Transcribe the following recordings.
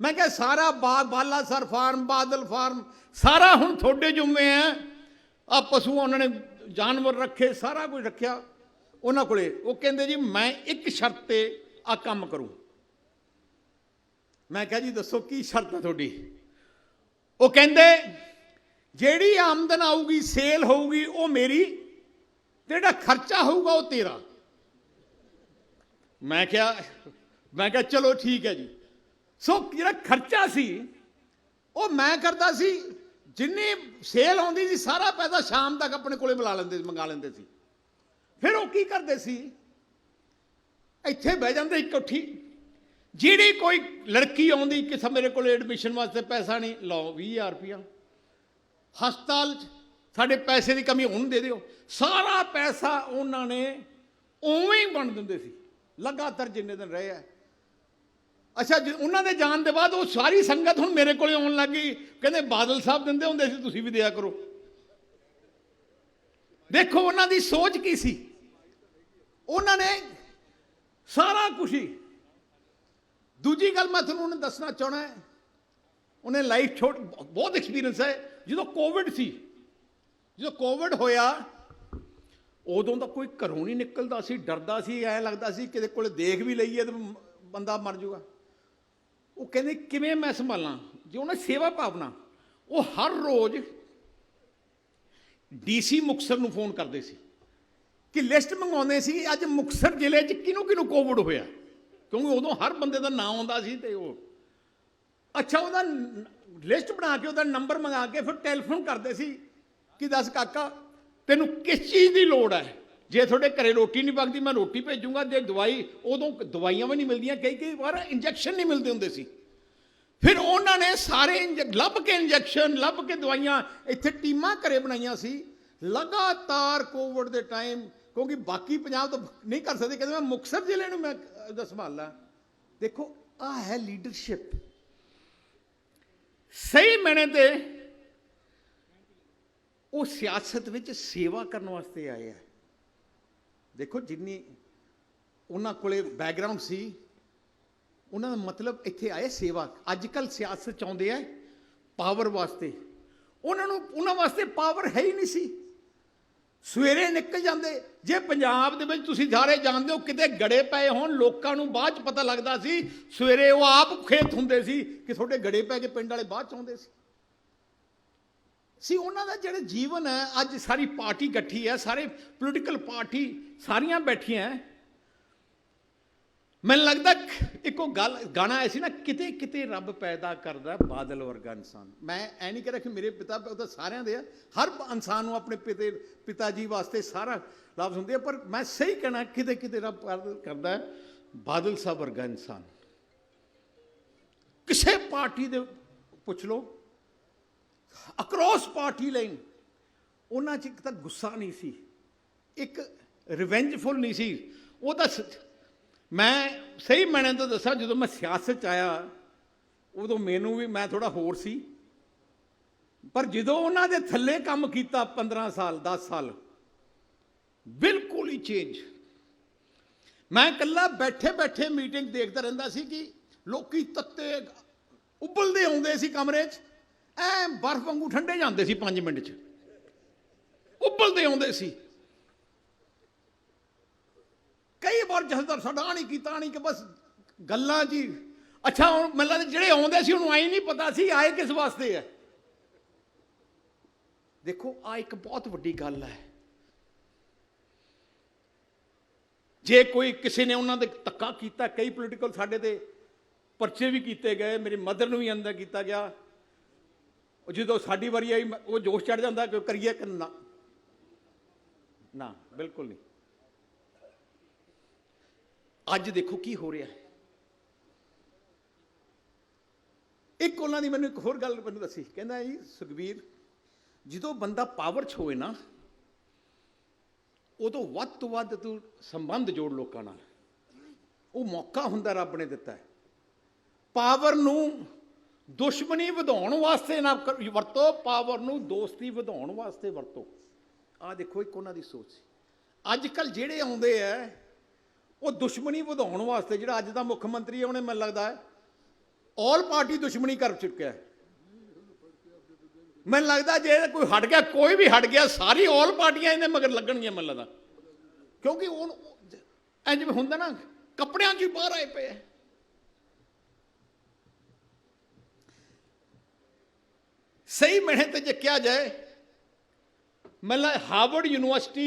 ਮੈਂ ਕਿਹਾ, ਸਾਰਾ ਬਾ ਬਾਲਾ ਸਰ, ਫਾਰਮ, ਬਾਦਲ ਫਾਰਮ, ਸਾਰਾ ਹੁਣ ਤੁਹਾਡੇ ਜੁੰਮੇ ਆ ਆ ਪਸ਼ੂ ਉਹਨਾਂ ਨੇ ਜਾਨਵਰ ਰੱਖੇ, ਸਾਰਾ ਕੁਝ ਰੱਖਿਆ ਉਹਨਾਂ ਕੋਲੇ। ਉਹ ਕਹਿੰਦੇ ਜੀ, ਮੈਂ ਇੱਕ ਸ਼ਰਤ ਤੇ ਆ ਕੰਮ ਕਰੂੰ। ਮੈਂ ਕਿਹਾ ਜੀ, ਦੱਸੋ ਕੀ ਸ਼ਰਤ ਹੈ ਤੁਹਾਡੀ? ਉਹ ਕਹਿੰਦੇ, ਜਿਹੜੀ ਆਮਦਨ ਆਊਗੀ, ਸੇਲ ਹੋਊਗੀ, ਉਹ ਮੇਰੀ, ਜਿਹੜਾ ਖਰਚਾ ਹੋਊਗਾ, ਉਹ ਤੇਰਾ। ਮੈਂ ਕਿਹਾ ਮੈਂ ਕਿਹਾ, ਚਲੋ ਠੀਕ ਹੈ ਜੀ। ਸੋ ਜਿਹੜਾ ਖਰਚਾ ਸੀ, ਉਹ ਮੈਂ ਕਰਦਾ ਸੀ, ਜਿੰਨੀ ਸੇਲ ਆਉਂਦੀ ਸੀ, ਸਾਰਾ ਪੈਸਾ ਸ਼ਾਮ ਤੱਕ ਆਪਣੇ ਕੋਲੇ ਬੁਲਾ ਲੈਂਦੇ ਸੀ ਮੰਗਾ ਲੈਂਦੇ ਸੀ। ਫਿਰ ਉਹ ਕੀ ਕਰਦੇ ਸੀ? ਇੱਥੇ ਬਹਿ ਜਾਂਦੇ ਇਕੱਠੀ ਜਿਹੜੀ ਕੋਈ ਲੜਕੀ ਆਉਂਦੀ, ਕਿਸੇ ਮੇਰੇ ਕੋਲ ਐਡਮਿਸ਼ਨ ਵਾਸਤੇ ਪੈਸਾ ਨਹੀਂ, ਲਓ 20000 ਰੁਪਇਆ। ਹਸਪਤਾਲ 'ਚ ਸਾਡੇ ਪੈਸੇ ਦੀ ਕਮੀ ਉਹਨੂੰ ਦੇ ਦਿਓ। ਸਾਰਾ ਪੈਸਾ ਉਹਨਾਂ ਨੇ ਉਵੇਂ ਹੀ ਵੰਡ ਦਿੰਦੇ ਸੀ। ਲਗਾਤਾਰ ਜਿੰਨੇ ਦਿਨ ਰਹੇ ਆ ਅੱਛਾ ਜੀ, ਉਹਨਾਂ ਦੇ ਜਾਣ ਦੇ ਬਾਅਦ ਉਹ ਸਾਰੀ ਸੰਗਤ ਹੁਣ ਮੇਰੇ ਕੋਲੇ ਆਉਣ ਲੱਗ ਗਈ। ਕਹਿੰਦੇ ਬਾਦਲ ਸਾਹਿਬ ਦਿੰਦੇ ਹੁੰਦੇ ਸੀ ਤੁਸੀਂ ਵੀ ਦਿਆ ਕਰੋ। ਦੇਖੋ ਉਹਨਾਂ ਦੀ ਸੋਚ ਕੀ ਸੀ। ਉਹਨਾਂ ਨੇ ਸਾਰਾ ਕੁਝ ਹੀ। ਦੂਜੀ ਗੱਲ ਮੈਂ ਤੁਹਾਨੂੰ ਉਹਨੇ ਦੱਸਣਾ ਚਾਹਣਾ ਹੈ। ਉਹਨੇ ਲਾਈਫ ਛੋਟ ਬਹੁਤ ਐਕਸਪੀਰੀਅੰਸ ਹੈ। ਜਦੋਂ ਕੋਵਿਡ ਸੀ ਜਦੋਂ ਕੋਵਿਡ ਹੋਇਆ ਉਦੋਂ ਤਾਂ ਕੋਈ ਘਰੋਂ ਨਹੀਂ ਨਿਕਲਦਾ ਸੀ ਡਰਦਾ ਸੀ ਐ ਲੱਗਦਾ ਸੀ ਕਿਤੇ ਕੋਲੇ ਦੇਖ ਵੀ ਲਈਏ ਤਾਂ ਬੰਦਾ ਮਰ ਜਾਊਗਾ ਉਹ ਕਹਿੰਦੇ, ਕਿਵੇਂ ਮੈਂ ਸੰਭਾਲਾਂ? ਜੇ ਉਹਨਾਂ ਸੇਵਾ ਭਾਵਨਾ, ਉਹ ਹਰ ਰੋਜ਼ ਡੀਸੀ ਮੁਕਸਰ ਨੂੰ ਫੋਨ ਕਰਦੇ ਸੀ ਕਿ ਲਿਸਟ ਮੰਗਾਉਂਦੇ ਸੀ, ਅੱਜ ਮੁਕਸਰ ਜ਼ਿਲ੍ਹੇ 'ਚ ਕਿਹਨੂੰ ਕਿਹਨੂੰ ਕੋਵਿਡ ਹੋਇਆ? ਕਿਉਂਕਿ ਉਦੋਂ ਹਰ ਬੰਦੇ ਦਾ ਨਾਂ ਆਉਂਦਾ ਸੀ ਤੇ ਉਹ। ਅੱਛਾ, ਉਹਦਾ ਲਿਸਟ ਬਣਾ ਕੇ, ਉਹਦਾ ਨੰਬਰ ਮੰਗਾ ਕੇ ਫਿਰ ਟੈਲੀਫੋਨ ਕਰਦੇ ਸੀ ਕਿ ਦੱਸ ਕਾਕਾ, ਤੈਨੂੰ ਕਿਸ ਚੀਜ਼ ਦੀ ਲੋੜ ਹੈ? ਜੇ ਤੁਹਾਡੇ ਘਰੇ ਰੋਟੀ ਨਹੀਂ ਪੱਕਦੀ ਮੈਂ ਰੋਟੀ ਭੇਜੂੰਗਾ, ਜੇ ਦਵਾਈ, ਉਦੋਂ ਦਵਾਈਆਂ ਵੀ ਨਹੀਂ ਮਿਲਦੀਆਂ, ਕਈ ਕਈ ਵਾਰ ਇੰਜੈਕਸ਼ਨ ਨਹੀਂ ਮਿਲਦੇ ਹੁੰਦੇ ਸੀ। ਫਿਰ ਉਹਨਾਂ ਨੇ ਸਾਰੇ ਇੰਜ- ਲੱਭ ਕੇ ਇੰਜੈਕਸ਼ਨ, ਲੱਭ ਕੇ ਦਵਾਈਆਂ, ਇੱਥੇ ਟੀਮਾਂ ਘਰੇ ਬਣਾਈਆਂ ਸੀ। ਲਗਾਤਾਰ ਕੋਵਿਡ ਦੇ ਟਾਈਮ, ਕਿਉਂਕਿ ਬਾਕੀ ਪੰਜਾਬ ਤੋਂ ਨਹੀਂ ਕਰ ਸਕਦੇ, ਕਹਿੰਦੇ ਮੈਂ ਮੁਕਤਸਰ ਜ਼ਿਲ੍ਹੇ ਨੂੰ ਮੈਂ ਉਹਦਾ ਸੰਭਾਲਾਂ। ਦੇਖੋ, ਆ ਹੈ ਲੀਡਰਸ਼ਿਪ। ਸਹੀ ਮੈਨੇ ਤੇ ਉਹ ਸਿਆਸਤ ਵਿੱਚ ਸੇਵਾ ਕਰਨ ਵਾਸਤੇ ਆਏ ਆ। ਦੇਖੋ ਜਿੰਨੀ ਉਹਨਾਂ ਕੋਲੇ ਬੈਕਗ੍ਰਾਉਂਡ ਸੀ, ਉਹਨਾਂ ਦਾ ਮਤਲਬ ਇੱਥੇ ਆਏ ਸੇਵਾ ਅੱਜ ਕੱਲ ਸਿਆਸਤ ਆਉਂਦੇ ਆ ਪਾਵਰ ਵਾਸਤੇ। ਉਹਨਾਂ ਨੂੰ, ਉਹਨਾਂ ਵਾਸਤੇ ਪਾਵਰ ਹੈ ਹੀ ਨਹੀਂ ਸੀ। ਸਵੇਰੇ ਨਿਕਲ ਜਾਂਦੇ। ਜੇ ਪੰਜਾਬ ਦੇ ਵਿੱਚ ਤੁਸੀਂ ਸਾਰੇ ਜਾਣਦੇ ਹੋ ਕਿਤੇ ਗੜੇ ਪਏ ਹੋਣ, ਲੋਕਾਂ ਨੂੰ ਬਾਅਦ ਚ ਪਤਾ ਲੱਗਦਾ ਸੀ, ਸਵੇਰੇ ਉਹ ਆਪ ਖੇਤ ਹੁੰਦੇ ਸੀ ਕਿ ਤੁਹਾਡੇ ਗੜੇ ਪੈ ਕੇ ਪਿੰਡ ਵਾਲੇ ਬਾਅਦ ਚ ਆਉਂਦੇ ਸੀ। ਸੀ ਉਹਨਾਂ ਦਾ ਜਿਹੜਾ ਜੀਵਨ ਹੈ, ਅੱਜ ਸਾਰੀ ਪਾਰਟੀ ਇਕੱਠੀ ਹੈ, ਸਾਰੇ ਪੋਲੀਟੀਕਲ ਪਾਰਟੀ ਸਾਰੀਆਂ ਬੈਠੀਆਂ ਮੈਨੂੰ ਲੱਗਦਾ ਇੱਕੋ ਗੱਲ, ਗਾਣਾ ਆਇਆ ਸੀ ਨਾ, ਕਿਤੇ ਕਿਤੇ ਰੱਬ ਪੈਦਾ ਕਰਦਾ ਬਾਦਲ ਵਰਗਾ ਇਨਸਾਨ। ਮੈਂ ਐ ਨਹੀਂ ਕਹਿ ਰਿਹਾ ਕਿ ਮੇਰੇ ਪਿਤਾ, ਉਹ ਤਾਂ ਸਾਰਿਆਂ ਦੇ ਆ। ਹਰ ਇਨਸਾਨ ਨੂੰ ਆਪਣੇ ਪਿਤੇ ਪਿਤਾ ਜੀ ਵਾਸਤੇ ਸਾਰਾ ਲਫ਼ਜ਼ ਹੁੰਦੇ ਆ ਪਰ ਮੈਂ ਸਹੀ ਕਹਿਣਾ, ਕਿਤੇ ਕਿਤੇ ਰੱਬ ਪੈਦਾ ਕਰਦਾ ਬਾਦਲ ਸਾਹਿਬ ਵਰਗਾ ਇਨਸਾਨ। ਕਿਸੇ ਪਾਰਟੀ ਦੇ, ਪੁੱਛ ਲਓ। ਅਕ੍ਰੋਸ ਪਾਰਟੀ ਲਾਈਨ ਉਹਨਾਂ 'ਚ ਇੱਕ ਤਾਂ ਗੁੱਸਾ ਨਹੀਂ ਸੀ, ਇੱਕ ਰਿਵੈਂਜਫੁਲ ਨਹੀਂ ਸੀ। ਉਹ ਤਾਂ ਮੈਂ ਸਹੀ ਮੈਨੇ ਤੋਂ ਦੱਸਾਂ, ਜਦੋਂ ਮੈਂ ਸਿਆਸਤ 'ਚ ਆਇਆ, ਉਦੋਂ ਮੈਨੂੰ ਵੀ ਮੈਂ ਥੋੜਾ ਹੋਰ ਸੀ। ਪਰ ਜਦੋਂ ਉਹਨਾਂ ਦੇ ਥੱਲੇ ਕੰਮ ਕੀਤਾ 15 ਸਾਲ 10 ਸਾਲ, ਬਿਲਕੁਲ ਹੀ ਚੇਂਜ ਮੈਂ ਇਕੱਲਾ ਬੈਠੇ ਬੈਠੇ ਮੀਟਿੰਗ ਦੇਖਦਾ ਰਹਿੰਦਾ ਸੀ ਕਿ ਲੋਕੀ ਤੱਤੇ ਉਬਲਦੇ ਆਉਂਦੇ ਸੀ ਕਮਰੇ 'ਚ। ਐ ਬਰਫ਼ ਵਾਂਗੂ ਠੰਡੇ ਜਾਂਦੇ ਸੀ 5 ਮਿੰਟ 'ਚ। ਉਬਲਦੇ ਆਉਂਦੇ ਸੀ। ਕਈ ਵਾਰ ਜਥੇਦਾਰ ਸਾਡਾ ਆਹ ਨਹੀਂ ਕੀਤਾ, ਆਹ ਨਹੀਂ ਕਿ ਬਸ ਗੱਲਾਂ ਜੀ। ਅੱਛਾ, ਹੁਣ ਮੈਨੂੰ ਜਿਹੜੇ ਆਉਂਦੇ ਸੀ, ਉਹਨੂੰ ਆਈ ਨਹੀਂ ਪਤਾ ਸੀ ਆਏ ਕਿਸ ਵਾਸਤੇ ਹੈ ਦੇਖੋ ਆ ਇੱਕ ਬਹੁਤ ਵੱਡੀ ਗੱਲ ਹੈ ਜੇ ਕੋਈ ਕਿਸੇ ਨੇ ਉਹਨਾਂ ਦੇ ਧੱਕਾ ਕੀਤਾ, ਕਈ ਪੋਲੀਟੀਕਲ ਸਾਡੇ ਤੇ ਪਰਚੇ ਵੀ ਕੀਤੇ ਗਏ, ਮੇਰੀ ਮਦਰ ਨੂੰ ਵੀ ਅੰਦਰ ਕੀਤਾ ਗਿਆ। ਉਹ ਜਦੋਂ ਸਾਡੀ ਵਾਰੀ ਆਈ ਉਹ ਜੋਸ਼ ਚੜ ਜਾਂਦਾ ਕਿ ਕਰੀਏ ਕਿ ਨਾ? ਨਾ ਬਿਲਕੁਲ ਨਹੀਂ। ਅੱਜ ਦੇਖੋ ਕੀ ਹੋ ਰਿਹਾ ਹੈ। ਇੱਕ ਉਹਨਾਂ ਦੀ ਮੈਨੂੰ ਇੱਕ ਹੋਰ ਗੱਲ ਮੈਨੂੰ ਦੱਸੀ। ਕਹਿੰਦਾ ਜੀ ਸੁਖਬੀਰ ਜਦੋਂ ਬੰਦਾ ਪਾਵਰ 'ਚ ਹੋਏ ਨਾ ਉਦੋਂ ਵੱਧ ਤੋਂ ਵੱਧ ਤੂੰ ਸੰਬੰਧ ਜੋੜ ਲੋਕਾਂ ਨਾਲ। ਉਹ ਮੌਕਾ ਹੁੰਦਾ ਰੱਬ ਨੇ ਦਿੱਤਾ ਹੈ। ਪਾਵਰ ਨੂੰ ਦੁਸ਼ਮਣੀ ਵਧਾਉਣ ਵਾਸਤੇ ਨਾ ਵਰਤੋ ਪਾਵਰ ਨੂੰ ਦੋਸਤੀ ਵਧਾਉਣ ਵਾਸਤੇ ਵਰਤੋ। ਆ ਦੇਖੋ ਇੱਕ ਉਹਨਾਂ ਦੀ ਸੋਚ ਸੀ। ਅੱਜ ਕੱਲ ਜਿਹੜੇ ਆਉਂਦੇ ਆ, ਉਹ ਦੁਸ਼ਮਣੀ ਵਧਾਉਣ ਵਾਸਤੇ, ਜਿਹੜਾ ਅੱਜ ਦਾ ਮੁੱਖ ਮੰਤਰੀ ਹੈ ਉਹਨੇ ਮੈਨੂੰ ਲੱਗਦਾ ਹੈ ਆਲ ਪਾਰਟੀ ਦੁਸ਼ਮਣੀ ਕਰ ਚੁੱਕਿਆ ਹੈ। ਮੈਨੂੰ ਲੱਗਦਾ ਜੇ ਕੋਈ ਹਟ ਗਿਆ, ਕੋਈ ਵੀ ਹਟ ਗਿਆ, ਸਾਰੀ ਆਲ ਪਾਰਟੀਆਂ ਇਹਦੇ ਮਗਰ ਲੱਗਣਗੀਆਂ ਮੈਨੂੰ ਲੱਗਦਾ। ਕਿਉਂਕਿ ਉਹ ਇੰਜ ਵੀ ਹੁੰਦਾ ਨਾ, ਕੱਪੜਿਆਂ 'ਚ ਹੀ ਬਾਹਰ ਆਏ ਪਏ ਆ। ਸਹੀ ਮਹੀਨੇ ਤੇ ਜੇ ਕਿਹਾ ਜਾਏ ਮੈਨੂੰ ਹਾਰਵਰਡ ਯੂਨੀਵਰਸਿਟੀ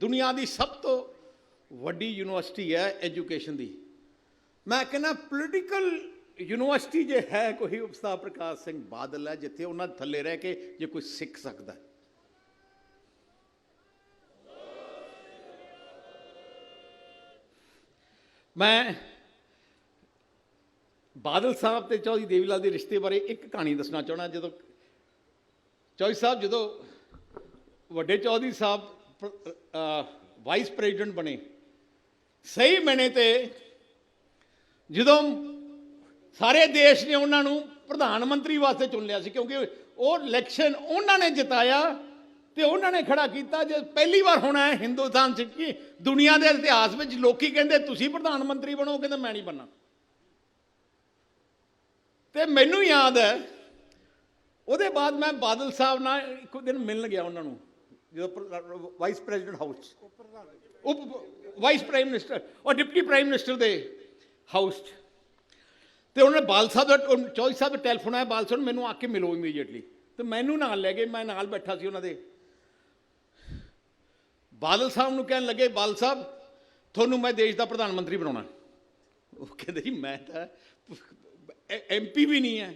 ਦੁਨੀਆ ਦੀ ਸਭ ਤੋਂ ਵੱਡੀ ਯੂਨੀਵਰਸਿਟੀ ਹੈ ਐਜੂਕੇਸ਼ਨ ਦੀ। ਮੈਂ ਕਹਿੰਦਾ ਪੋਲੀਟੀਕਲ ਯੂਨੀਵਰਸਿਟੀ ਜੇ ਹੈ ਕੋਈ ਉਪਸਥਾ ਪ੍ਰਕਾਸ਼ ਸਿੰਘ ਬਾਦਲ ਹੈ, ਜਿੱਥੇ ਉਹਨਾਂ ਥੱਲੇ ਰਹਿ ਕੇ ਜੇ ਕੋਈ ਸਿੱਖ ਸਕਦਾ ਮੈਂ ਬਾਦਲ ਸਾਹਿਬ ਤੇ ਚੌਧਰੀ ਦੇਵੀਲਾਲ ਦੇ ਰਿਸ਼ਤੇ ਬਾਰੇ ਇੱਕ ਕਹਾਣੀ ਦੱਸਣਾ ਚਾਹਣਾ ਜਦੋਂ ਚੌਧਰੀ ਸਾਹਿਬ, ਜਦੋਂ ਵੱਡੇ ਚੌਧਰੀ ਸਾਹਿਬ ਵਾਈਸ ਪ੍ਰੈਜ਼ੀਡੈਂਟ ਬਣੇ, ਸਹੀ ਮੈਨੇ ਤੇ ਜਦੋਂ ਸਾਰੇ ਦੇਸ਼ ਨੇ ਉਹਨਾਂ ਨੂੰ ਪ੍ਰਧਾਨ ਮੰਤਰੀ ਵਾਸਤੇ ਚੁਣ ਲਿਆ ਸੀ, ਕਿਉਂਕਿ ਉਹ ਇਲੈਕਸ਼ਨ ਉਹਨਾਂ ਨੇ ਜਿਤਾਇਆ ਤੇ ਉਹਨਾਂ ਨੇ ਖੜਾ ਕੀਤਾ, ਜੇ ਪਹਿਲੀ ਵਾਰ ਹੋਣਾ ਹੈ ਹਿੰਦੁਸਤਾਨ 'ਚ ਕਿ ਦੁਨੀਆ ਦੇ ਇਤਿਹਾਸ ਵਿੱਚ ਲੋਕੀ ਕਹਿੰਦੇ ਤੁਸੀਂ ਪ੍ਰਧਾਨ ਮੰਤਰੀ ਬਣੋ ਕਹਿੰਦੇ ਮੈਂ ਨਹੀਂ ਬਣਨਾ। ਤੇ ਮੈਨੂੰ ਯਾਦ ਹੈ ਉਹਦੇ ਬਾਅਦ ਮੈਂ ਬਾਦਲ ਸਾਹਿਬ ਨਾਲ ਇੱਕ ਦਿਨ ਮਿਲਣ ਗਿਆ ਉਹਨਾਂ ਨੂੰ, ਜਦੋਂ ਵਾਈਸ ਪ੍ਰੈਜ਼ੀਡੈਂਟ ਹਾਊਸ ਉਪ ਵਾਈਸ ਪ੍ਰਾਈਮ ਮਿਨਿਸਟਰ ਔਰ ਡਿਪਟੀ ਪ੍ਰਾਈਮ ਮਿਨਿਸਟਰ ਦੇ ਹਾਊਸ 'ਚ। ਤੇ ਉਹਨਾਂ ਨੇ ਬਾਲ ਸਾਹਿਬ ਦਾ, ਉਹ ਚੌਧਰੀ ਸਾਹਿਬ ਦਾ ਟੈਲੀਫੋਨ ਆਇਆ ਬਾਲ ਸਾਹਿਬ ਨੂੰ ਮੈਨੂੰ ਆ ਕੇ ਮਿਲੋ ਇਮੀਡੀਏਟਲੀ ਤੇ ਮੈਨੂੰ ਨਾਲ ਲੈ ਗਏ, ਮੈਂ ਨਾਲ ਬੈਠਾ ਸੀ ਉਹਨਾਂ ਦੇ। ਬਾਦਲ ਸਾਹਿਬ ਨੂੰ ਕਹਿਣ ਲੱਗੇ ਬਾਲ ਸਾਹਿਬ, ਤੁਹਾਨੂੰ ਮੈਂ ਦੇਸ਼ ਦਾ ਪ੍ਰਧਾਨ ਮੰਤਰੀ ਬਣਾਉਣਾ। ਉਹ ਕਹਿੰਦੇ ਜੀ, ਮੈਂ ਤਾਂ ਐਮਪੀ ਵੀ ਨਹੀਂ ਹੈ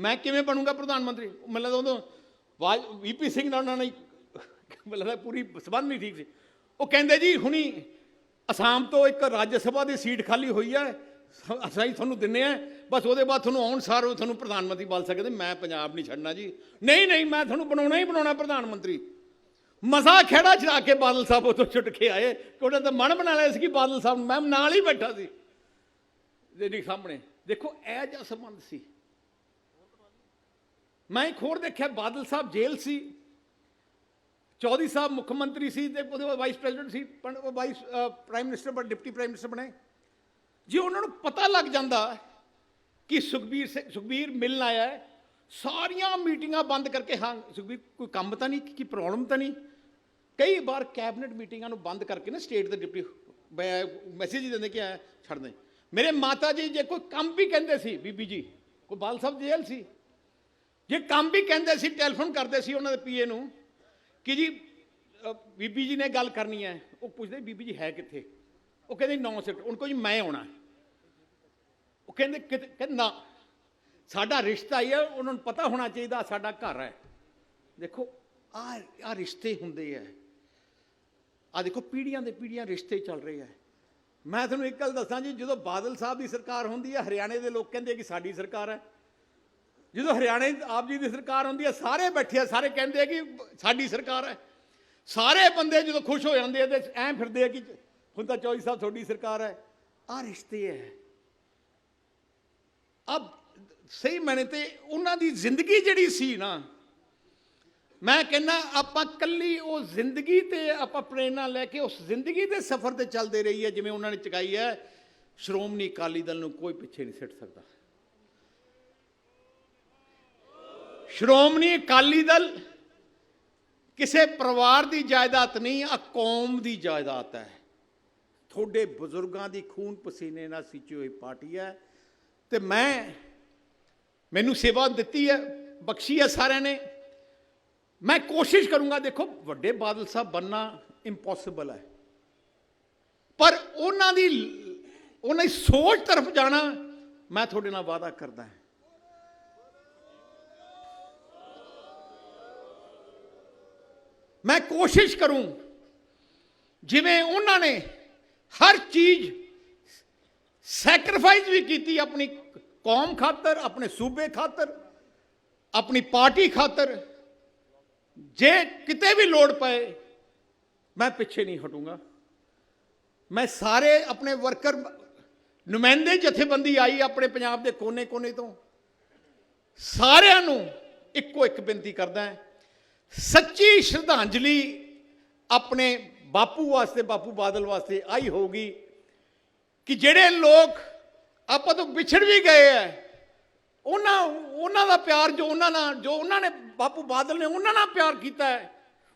ਮੈਂ ਕਿਵੇਂ ਬਣੂੰਗਾ ਪ੍ਰਧਾਨ ਮੰਤਰੀ? ਮੈਨੂੰ ਲੱਗਦਾ ਉਦੋਂ ਵੀਪੀ ਸਿੰਘ ਨਾਲ ਉਹਨਾਂ ਨੇ ਮੈਨੂੰ ਪੂਰੀ ਸਬੰਧ ਨਹੀਂ ਠੀਕ ਸੀ। ਉਹ ਕਹਿੰਦੇ ਜੀ, ਹੁਣੀ ਅਸਾਮ ਤੋਂ ਇੱਕ ਰਾਜ ਸਭਾ ਦੀ ਸੀਟ ਖਾਲੀ ਹੋਈ ਹੈ ਸ- ਅਸੀਂ ਤੁਹਾਨੂੰ ਦਿੰਨੇ ਆ ਬਸ ਉਹਦੇ ਬਾਅਦ ਤੁਹਾਨੂੰ ਆਉਣ ਸਾਰ ਉਹ ਤੁਹਾਨੂੰ ਪ੍ਰਧਾਨ ਮੰਤਰੀ ਬਣ ਸਕਦੇ, ਮੈਂ ਪੰਜਾਬ ਨਹੀਂ ਛੱਡਣਾ ਜੀ। ਨਹੀਂ ਨਹੀਂ, ਮੈਂ ਤੁਹਾਨੂੰ ਬਣਾਉਣਾ ਹੀ ਬਣਾਉਣਾ ਪ੍ਰਧਾਨ ਮੰਤਰੀ। ਮਸਾ ਖੇੜਾ ਚੜਾ ਕੇ ਬਾਦਲ ਸਾਹਿਬ ਉਤੋਂ ਛੁੱਟ ਕੇ ਆਏ, ਕਿ ਉਹਨਾਂ ਦਾ ਮਨ ਬਣਾ ਲਿਆ ਸੀ ਕਿ ਬਾਦਲ ਸਾਹਿਬ, ਮੈਂ ਨਾਲ ਹੀ ਬੈਠਾ ਸੀ। ਦੇ ਸਾਹਮਣੇ ਦੇਖੋ, ਇਹ ਜਿਹਾ ਸੰਬੰਧ ਸੀ। ਮੈਂ ਇੱਕ ਹੋਰ ਦੇਖਿਆ, ਬਾਦਲ ਸਾਹਿਬ ਜੇਲ੍ਹ ਸੀ। ਚੌਧਰੀ ਸਾਹਿਬ ਮੁੱਖ ਮੰਤਰੀ ਸੀ ਤੇ ਉਹਦੇ ਬਾਅਦ ਵਾਈਸ ਪ੍ਰੈਜ਼ੀਡੈਂਟ ਸੀ ਪਰ ਉਹ ਵਾਈਸ ਪ੍ਰਾਈਮ ਮਿਨਿਸਟਰ ਬਣ ਡਿਪਟੀ ਪ੍ਰਾਈਮ ਮਿਨਿਸਟਰ ਬਣੇ। ਜੇ ਉਹਨਾਂ ਨੂੰ ਪਤਾ ਲੱਗ ਜਾਂਦਾ ਕਿ ਸੁਖਬੀਰ ਸਿੰਘ ਸੁਖਬੀਰ ਮਿਲਣ ਆਇਆ ਹੈ, ਸਾਰੀਆਂ ਮੀਟਿੰਗਾਂ ਬੰਦ ਕਰਕੇ, ਹਾਂ, ਸੁਖਬੀਰ, ਕੋਈ ਕੰਮ ਤਾਂ ਨਹੀਂ, ਕੀ ਪ੍ਰੋਬਲਮ ਤਾਂ ਨਹੀਂ। ਕਈ ਵਾਰ ਕੈਬਨਿਟ ਮੀਟਿੰਗਾਂ ਨੂੰ ਬੰਦ ਕਰਕੇ ਨਾ ਸਟੇਟ ਦੇ ਡਿਪਟੀ ਮੈਸੇਜ ਦਿੰਦੇ ਕਿ ਆ ਛੱਡ ਦੇ। ਮੇਰੇ ਮਾਤਾ ਜੀ ਜੇ ਕੋਈ ਕੰਮ ਵੀ ਕਹਿੰਦੇ ਸੀ, ਬੀਬੀ ਜੀ, ਕੋਈ ਬਾਲ ਸਾਹਿਬ ਜੇਲ੍ਹ ਸੀ ਜੇ ਕੰਮ ਵੀ ਕਹਿੰਦੇ ਸੀ, ਟੈਲੀਫੋਨ ਕਰਦੇ ਸੀ ਉਹਨਾਂ ਦੇ ਪੀਏ ਨੂੰ, ਕਿ ਜੀ ਬੀਬੀ ਜੀ ਨੇ ਗੱਲ ਕਰਨੀ ਹੈ। ਉਹ ਪੁੱਛਦੇ, ਬੀਬੀ ਜੀ ਹੈ ਕਿੱਥੇ? ਉਹ ਕਹਿੰਦੇ, ਨੌ ਸਿਫਟ ਉਹਨਾਂ ਕੋਲ ਮੈਂ ਆਉਣਾ। ਉਹ ਕਹਿੰਦੇ, ਕਿਤੇ, ਕਹਿੰਦੇ, ਨਾ, ਸਾਡਾ ਰਿਸ਼ਤਾ ਹੀ ਹੈ ਉਹਨਾਂ ਨੂੰ ਪਤਾ ਹੋਣਾ ਚਾਹੀਦਾ, ਸਾਡਾ ਘਰ ਹੈ। ਦੇਖੋ, ਆ ਆ ਰਿਸ਼ਤੇ ਹੁੰਦੇ ਆ। ਆ ਦੇਖੋ, ਪੀੜ੍ਹੀਆਂ ਦੇ ਪੀੜ੍ਹੀਆਂ ਰਿਸ਼ਤੇ ਚੱਲ ਰਹੇ ਆ। ਮੈਂ ਤੁਹਾਨੂੰ ਇੱਕ ਗੱਲ ਦੱਸਾਂ ਜੀ, ਜਦੋਂ ਬਾਦਲ ਸਾਹਿਬ ਦੀ ਸਰਕਾਰ ਹੁੰਦੀ ਹੈ ਹਰਿਆਣੇ ਦੇ ਲੋਕ ਕਹਿੰਦੇ ਕਿ ਸਾਡੀ ਸਰਕਾਰ ਹੈ। ਜਦੋਂ ਹਰਿਆਣੇ ਆਪ ਜੀ ਦੀ ਸਰਕਾਰ ਹੁੰਦੀ ਹੈ, ਸਾਰੇ ਬੈਠੇ ਆ, ਸਾਰੇ ਕਹਿੰਦੇ ਆ ਕਿ ਸਾਡੀ ਸਰਕਾਰ ਹੈ। ਸਾਰੇ ਬੰਦੇ ਜਦੋਂ ਖੁਸ਼ ਹੋ ਜਾਂਦੇ ਆ, ਤੇ ਐਂ ਫਿਰਦੇ ਆ ਕਿ ਹੁਣ ਤਾਂ ਚੌਈ ਸਾਹਿਬ ਤੁਹਾਡੀ ਸਰਕਾਰ ਹੈ। ਆ ਰਿਸ਼ਤੇ ਹੈ ਅਬ ਸਹੀ ਮੈਨੇ ਤੇ ਉਹਨਾਂ ਦੀ ਜ਼ਿੰਦਗੀ ਜਿਹੜੀ ਸੀ ਨਾ, ਮੈਂ ਕਹਿੰਦਾ ਆਪਾਂ ਕੱਲੀ ਉਹ ਜ਼ਿੰਦਗੀ ਤੇ ਆਪਾਂ ਪ੍ਰੇਰਣਾ ਲੈ ਕੇ ਉਸ ਜ਼ਿੰਦਗੀ ਦੇ ਸਫ਼ਰ ਤੇ ਚੱਲਦੇ ਰਹੀਏ, ਜਿਵੇਂ ਉਹਨਾਂ ਨੇ ਚਕਾਈ ਹੈ। ਸ਼੍ਰੋਮਣੀ ਅਕਾਲੀ ਦਲ ਨੂੰ ਕੋਈ ਪਿੱਛੇ ਨਹੀਂ ਸਿੱਟ ਸਕਦਾ। ਸ਼੍ਰੋਮਣੀ ਅਕਾਲੀ ਦਲ ਕਿਸੇ ਪਰਿਵਾਰ ਦੀ ਜਾਇਦਾਦ ਨਹੀਂ, ਆ ਕੌਮ ਦੀ ਜਾਇਦਾਦ ਹੈ। ਤੁਹਾਡੇ ਬਜ਼ੁਰਗਾਂ ਦੀ ਖੂਨ ਪਸੀਨੇ ਨਾਲ ਸਿੱਚੀ ਹੋਈ ਪਾਰਟੀ ਹੈ ਤੇ ਮੈਂ, ਮੈਨੂੰ ਸੇਵਾ ਦਿੱਤੀ ਹੈ, ਬਖਸ਼ੀ ਹੈ ਸਾਰਿਆਂ ਨੇ। ਮੈਂ ਕੋਸ਼ਿਸ਼ ਕਰੂੰਗਾ, ਦੇਖੋ, ਵੱਡੇ ਬਾਦਲ ਸਾਹਿਬ ਬੰਨਾ ਇੰਪੋਸੀਬਲ ਹੈ। ਪਰ ਉਹਨਾਂ ਦੀ ਉਹਨਾਂ ਦੀ ਸੋਚ ਤਰਫ ਜਾਣਾ ਮੈਂ ਤੁਹਾਡੇ ਨਾਲ ਵਾਅਦਾ ਕਰਦਾ ਹਾਂ। ਮੈਂ ਕੋਸ਼ਿਸ਼ ਕਰੂੰ ਜਿਵੇਂ ਉਹਨਾਂ ਨੇ ਹਰ ਚੀਜ਼ ਸੈਕਰੀਫਾਈਸ ਵੀ ਕੀਤੀ ਆਪਣੀ ਕੌਮ ਖਾਤਰ, ਆਪਣੇ ਸੂਬੇ ਖਾਤਰ, ਆਪਣੀ ਪਾਰਟੀ ਖਾਤਰ। ਜੇ ਕਿਤੇ ਵੀ ਲੋੜ ਪਏ, ਮੈਂ ਪਿੱਛੇ ਨਹੀਂ ਹਟੂੰਗਾ। ਮੈਂ ਸਾਰੇ ਆਪਣੇ ਵਰਕਰ ਨੁਮਾਇੰਦੇ ਜਥੇਬੰਦੀ ਆਈ ਆਪਣੇ ਪੰਜਾਬ ਦੇ ਕੋਨੇ-ਕੋਨੇ ਤੋਂ। ਸਾਰਿਆਂ ਨੂੰ ਇੱਕੋ ਇੱਕ ਬੇਨਤੀ ਕਰਦਾ ਹਾਂ ਸੱਚੀ ਸ਼ਰਧਾਂਜਲੀ ਆਪਣੇ ਬਾਪੂ ਵਾਸਤੇ, ਬਾਪੂ ਬਾਦਲ ਵਾਸਤੇ ਆਈ ਹੋਊਗੀ ਕਿ ਜਿਹੜੇ ਲੋਕ ਆਪਾਂ ਤੋਂ ਵਿਛੜ ਵੀ ਗਏ ਐ, ਉਹਨਾਂ ਉਹਨਾਂ ਦਾ ਪਿਆਰ ਜੋ ਉਹਨਾਂ ਨਾਲ, ਜੋ ਉਹਨਾਂ ਨੇ ਬਾਪੂ ਬਾਦਲ ਨੇ ਉਹਨਾਂ ਨਾਲ ਪਿਆਰ ਕੀਤਾ ਹੈ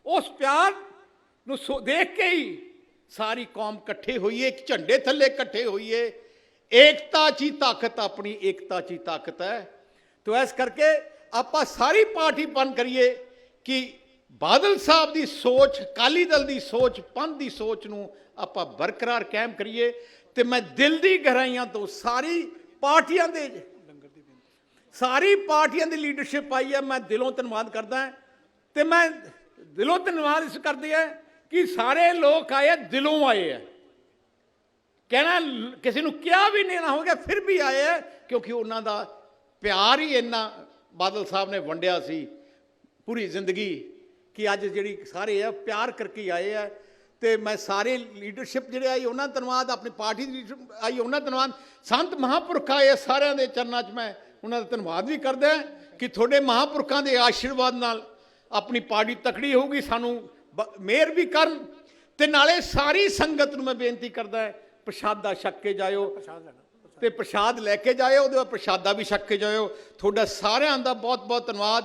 ਉਸ ਪਿਆਰ ਨੂੰ ਸੋ- ਦੇਖ ਕੇ ਹੀ ਸਾਰੀ ਕੌਮ ਇਕੱਠੇ ਹੋਈਏ ਇੱਕ ਝੰਡੇ ਥੱਲੇ ਇਕੱਠੇ ਹੋਈਏ ਏਕਤਾ 'ਚ ਹੀ ਤਾਕਤ ਆਪਣੀ, ਏਕਤਾ 'ਚ ਹੀ ਤਾਕਤ ਹੈ ਤੋ ਇਸ ਕਰਕੇ ਆਪਾਂ ਸਾਰੀ ਪਾਰਟੀ ਬੰਦ ਕਰੀਏ। ਕਿ ਬਾਦਲ ਸਾਹਿਬ ਦੀ ਸੋਚ ਅਕਾਲੀ ਦਲ ਦੀ ਸੋਚ ਪੰਥ ਦੀ ਸੋਚ ਨੂੰ ਆਪਾਂ ਬਰਕਰਾਰ ਕਾਇਮ ਕਰੀਏ ਤੇ ਮੈਂ ਦਿਲ ਦੀ ਗਹਿਰਾਈਆਂ ਤੋਂ ਸਾਰੀ ਪਾਰਟੀਆਂ ਦੇ ਸਾਰੀ ਪਾਰਟੀਆਂ ਦੀ ਲੀਡਰਸ਼ਿਪ ਆਈ ਹੈ ਮੈਂ ਦਿਲੋਂ ਧੰਨਵਾਦ ਕਰਦਾ ਹਾਂ ਤੇ ਮੈਂ ਦਿਲੋਂ ਧੰਨਵਾਦ ਇਸ ਕਰਦੇ ਆ ਕਿ ਸਾਰੇ ਲੋਕ ਆਏ ਆ, ਦਿਲੋਂ ਆਏ ਆ। ਕਹਿਣਾ ਕਿਸੇ ਨੂੰ ਕਿਹਾ ਵੀ ਨਹੀਂ ਨਾ ਹੋਗਾ ਫਿਰ ਵੀ ਆਏ ਆ ਕਿਉਂਕਿ ਉਹਨਾਂ ਦਾ ਪਿਆਰ ਹੀ ਇੰਨਾ ਬਾਦਲ ਸਾਹਿਬ ਨੇ ਵੰਡਿਆ ਸੀ। ਪੂਰੀ ਜ਼ਿੰਦਗੀ ਕਿ ਅੱਜ ਜਿਹੜੀ ਸਾਰੇ ਆ ਪਿਆਰ ਕਰਕੇ ਆਏ ਆ। ਤੇ ਮੈਂ ਸਾਰੇ ਲੀਡਰਸ਼ਿਪ ਜਿਹੜੇ ਆਈ ਉਹਨਾਂ ਦਾ ਧੰਨਵਾਦ ਆਪਣੀ ਪਾਰਟੀ ਦੀ ਲੀਡਰਸ਼ਿਪ ਆਈ ਉਹਨਾਂ ਧੰਨਵਾਦ। ਸੰਤ ਮਹਾਂਪੁਰਖ ਆਏ ਆ, ਸਾਰਿਆਂ ਦੇ ਚਰਨਾਂ 'ਚ ਮੈਂ ਉਹਨਾਂ ਦਾ ਧੰਨਵਾਦ ਵੀ ਕਰਦਾ ਕਿ ਤੁਹਾਡੇ ਮਹਾਂਪੁਰਖਾਂ ਦੇ ਆਸ਼ੀਰਵਾਦ ਨਾਲ ਆਪਣੀ ਪਾਰਟੀ ਤਕੜੀ ਹੋਊਗੀ ਸਾਨੂੰ ਬ- ਮਿਹਰ ਵੀ ਕਰਨ ਤੇ ਨਾਲੇ ਸਾਰੀ ਸੰਗਤ ਨੂੰ ਮੈਂ ਬੇਨਤੀ ਕਰਦਾ ਪ੍ਰਸ਼ਾਦਾ ਛਕ ਕੇ ਜਾਇਓ ਤੇ ਪ੍ਰਸ਼ਾਦ ਲੈ ਕੇ ਜਾਇਓ ਉਹਦੇ ਬਾਅਦ ਪ੍ਰਸ਼ਾਦਾ ਵੀ ਛੱਕ ਕੇ ਜਾਇਓ। ਤੁਹਾਡਾ ਸਾਰਿਆਂ ਦਾ ਬਹੁਤ ਬਹੁਤ ਧੰਨਵਾਦ।